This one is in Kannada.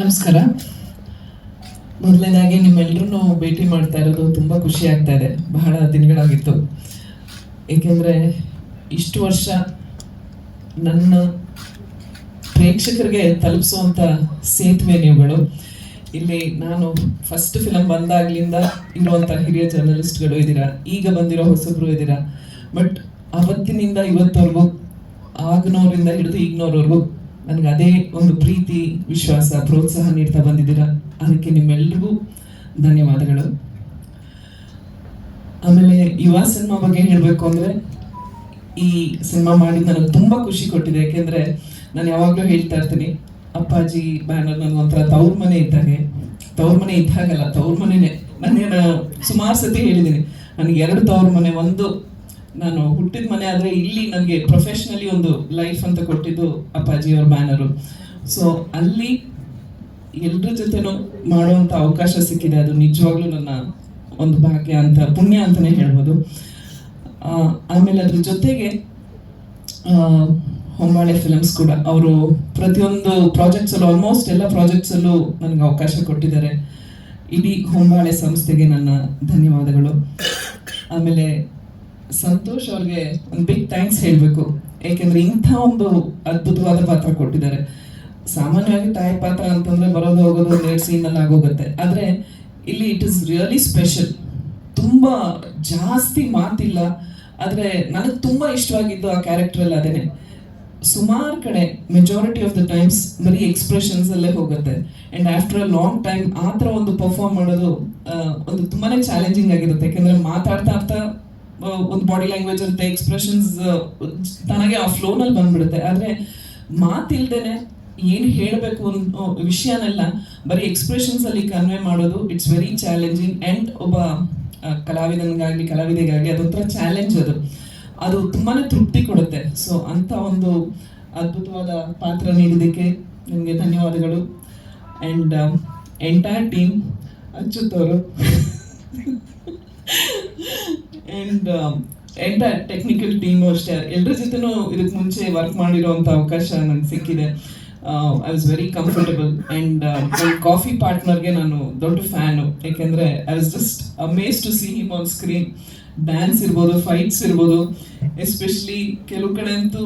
ನಮಸ್ಕಾರ. ಮೊದಲನೇದಾಗಿ ನಿಮ್ಮೆಲ್ಲರೂ ಭೇಟಿ ಮಾಡ್ತಾ ಇರೋದು ತುಂಬ ಖುಷಿ ಆಗ್ತಾ ಇದೆ. ಬಹಳ ದಿನಗಳಾಗಿತ್ತು. ಏಕೆಂದರೆ ಇಷ್ಟು ವರ್ಷ ನನ್ನ ಪ್ರೇಕ್ಷಕರಿಗೆ ತಲುಪಿಸುವಂಥ ಸೇತುವೆ ನೀವುಗಳು. ಇಲ್ಲಿ ನಾನು ಫಸ್ಟ್ ಫಿಲಮ್ ಬಂದಾಗ್ಲಿಂದ ಇರುವಂಥ ಹಿರಿಯ ಜರ್ನಲಿಸ್ಟ್ಗಳು ಇದ್ದೀರಾ, ಈಗ ಬಂದಿರೋ ಹೊಸಬ್ರು ಇದ್ದೀರಾ ಬಟ್ ಅವತ್ತಿನಿಂದ ಇವತ್ತವರೆಗೂ, ಆಗನೋರಿಂದ ಹಿಡಿದು ಈಗಿನವ್ರವರೆಗೂ ನನಗೆ ಅದೇ ಒಂದು ಪ್ರೀತಿ, ವಿಶ್ವಾಸ, ಪ್ರೋತ್ಸಾಹ ನೀಡ್ತಾ ಬಂದಿದ್ದೀರಾ? ಅದಕ್ಕೆ ನಿಮ್ಮೆಲ್ರಿಗೂ ಧನ್ಯವಾದಗಳು. ಆಮೇಲೆ ಯುವ ಸಿನಿಮಾ ಬಗ್ಗೆ ಹೇಳಬೇಕು ಅಂದರೆ, ಈ ಸಿನಿಮಾ ಮಾಡಿ ನನಗೆ ತುಂಬ ಖುಷಿ ಕೊಟ್ಟಿದೆ. ಯಾಕೆಂದರೆ ನಾನು ಯಾವಾಗಲೂ ಹೇಳ್ತಾ ಇರ್ತೀನಿ, ಅಪ್ಪಾಜಿ ಬ್ಯಾನರ್ ನನಗೆ ಒಂಥರ ತವ್ರ ಮನೆ ಇದ್ದಾಗೆ. ತವ್ರ ಮನೆ ಇದ್ದಾಗಲ್ಲ ತವ್ರ ಮನೆನೇ ನಾನು ಸುಮಾರು ಸತಿ ಹೇಳಿದ್ದೀನಿ, ನನಗೆ ಎರಡು ತವ್ರ ಮನೆ ಒಂದು ನಾನು ಹುಟ್ಟಿದ ಮನೆ ಆದರೆ ಇಲ್ಲಿ ನನಗೆ ಪ್ರೊಫೆಷ್ನಲಿ ಒಂದು ಲೈಫ್ ಅಂತ ಕೊಟ್ಟಿದ್ದು ಅಪ್ಪಾಜಿ ಅವ್ರ ಬ್ಯಾನರು ಸೊ ಅಲ್ಲಿ ಎಲ್ಲರ ಜೊತೆನೂ ಮಾಡುವಂಥ ಅವಕಾಶ ಸಿಕ್ಕಿದೆ. ಅದು ನಿಜವಾಗ್ಲೂ ನನ್ನ ಒಂದು ಭಾಗ್ಯ ಅಂತ, ಪುಣ್ಯ ಅಂತಲೇ ಹೇಳ್ಬೋದು. ಆಮೇಲೆ ಅದ್ರ ಜೊತೆಗೆ ಹೊಂಬಾಳೆ ಫಿಲಮ್ಸ್ ಕೂಡ. ಅವರು ಪ್ರತಿಯೊಂದು ಪ್ರಾಜೆಕ್ಟ್ಸಲ್ಲೂ ಆಲ್ಮೋಸ್ಟ್ ಎಲ್ಲ ಪ್ರಾಜೆಕ್ಟ್ಸಲ್ಲೂ ನನಗೆ ಅವಕಾಶ ಕೊಟ್ಟಿದ್ದಾರೆ. ಇಡೀ ಹೊಂಬಾಳೆ ಸಂಸ್ಥೆಗೆ ನನ್ನ ಧನ್ಯವಾದಗಳು. ಆಮೇಲೆ ಸಂತೋಷ್ ಅವ್ರಿಗೆ ಒಂದು ಬಿಗ್ ಥ್ಯಾಂಕ್ಸ್ ಹೇಳಬೇಕು. ಯಾಕೆಂದ್ರೆ ಇಂಥ ಒಂದು ಅದ್ಭುತವಾದ ಪಾತ್ರ ಕೊಟ್ಟಿದ್ದಾರೆ. ಸಾಮಾನ್ಯವಾಗಿ ತಾಯಿ ಪಾತ್ರ ಅಂತಂದ್ರೆ ಬರೋದು, ಹೋಗೋದು ಒಂದು ಎರಡು ಸೀನಲ್ಲಿ ಆಗೋಗುತ್ತೆ. ಆದರೆ ಇಲ್ಲಿ ಇಟ್ ಇಸ್ ರಿಯಲಿ ಸ್ಪೆಷಲ್ ತುಂಬ ಜಾಸ್ತಿ ಮಾತಿಲ್ಲ, ಆದರೆ ನನಗೆ ತುಂಬ ಇಷ್ಟವಾಗಿದ್ದು ಆ ಕ್ಯಾರೆಕ್ಟ್ರಲ್ಲಿ ಅದೇನೆ. ಸುಮಾರು ಕಡೆ ಮೆಜಾರಿಟಿ ಆಫ್ ದ ಟೈಮ್ಸ್ ಬರೀ ಎಕ್ಸ್ಪ್ರೆಷನ್ಸ್ ಅಲ್ಲೇ ಹೋಗುತ್ತೆ. And after a long time ಆ ಥರ ಒಂದು ಪರ್ಫಾರ್ಮ್ ಮಾಡೋದು ಒಂದು ತುಂಬಾನೇ ಚಾಲೆಂಜಿಂಗ್ ಆಗಿರುತ್ತೆ. ಯಾಕಂದ್ರೆ ಮಾತಾಡ್ತಾ, ಆಡ್ತಾ ಒಂದು ಬಾಡಿ ಲ್ಯಾಂಗ್ವೇಜ್ ಇರುತ್ತೆ ಎಕ್ಸ್ಪ್ರೆಷನ್ಸ್ ತನಗೆ ಆ ಫ್ಲೋನಲ್ಲಿ ಬಂದ್ಬಿಡುತ್ತೆ. ಆದರೆ ಮಾತಿಲ್ದೇನೆ ಏನು ಹೇಳಬೇಕು ಅನ್ನೋ ವಿಷಯನೆಲ್ಲ, ಬರೀ ಎಕ್ಸ್ಪ್ರೆಷನ್ಸಲ್ಲಿ ಕನ್ವೆ ಮಾಡೋದು ಇಟ್ಸ್ ವೆರಿ ಚಾಲೆಂಜಿಂಗ್ ಆ್ಯಂಡ್ ಒಬ್ಬ ಕಲಾವಿದನಿಗಾಗಿ, ಕಲಾವಿದೆಗಾಗಿ ಕಲಾವಿದೆಗಾಗಲಿ ಅದೊಂಥರ ಚಾಲೆಂಜ್ ಅದು. ಅದು ತುಂಬಾನೇ ತೃಪ್ತಿ ಕೊಡುತ್ತೆ. ಸೊ ಅಂತ ಒಂದು ಅದ್ಭುತವಾದ ಪಾತ್ರ ನೀಡಿದ್ದಕ್ಕೆ ನಿಮಗೆ ಧನ್ಯವಾದಗಳು. ಆ್ಯಂಡ್ ಎಂಟೈರ್ ಟೀಮ್ ಅಚ್ಯುತ್ ಅವರು ಆ್ಯಂಡ್ ಎಂಟೈರ್ ಟೆಕ್ನಿಕಲ್ ಟೀಮು ಅಷ್ಟೇ. ಎಲ್ಲರ ಜೊತೆನೂ ಇದಕ್ಕೆ ಮುಂಚೆ ವರ್ಕ್ ಮಾಡಿರೋವಂಥ ಅವಕಾಶ ನನಗೆ ಸಿಕ್ಕಿದೆ. I was very comfortable and coffee ಪಾರ್ಟ್ನರ್ಗೆ ನಾನು ದೊಡ್ಡ ಫ್ಯಾನು ಯಾಕೆಂದರೆ I was just amaze to see him on screen dance ಇರ್ಬೋದು ಫೈಟ್ಸ್ ಇರ್ಬೋದು. ಎಸ್ಪೆಷಲಿ ಕೆಲವು ಕಡೆ ಅಂತೂ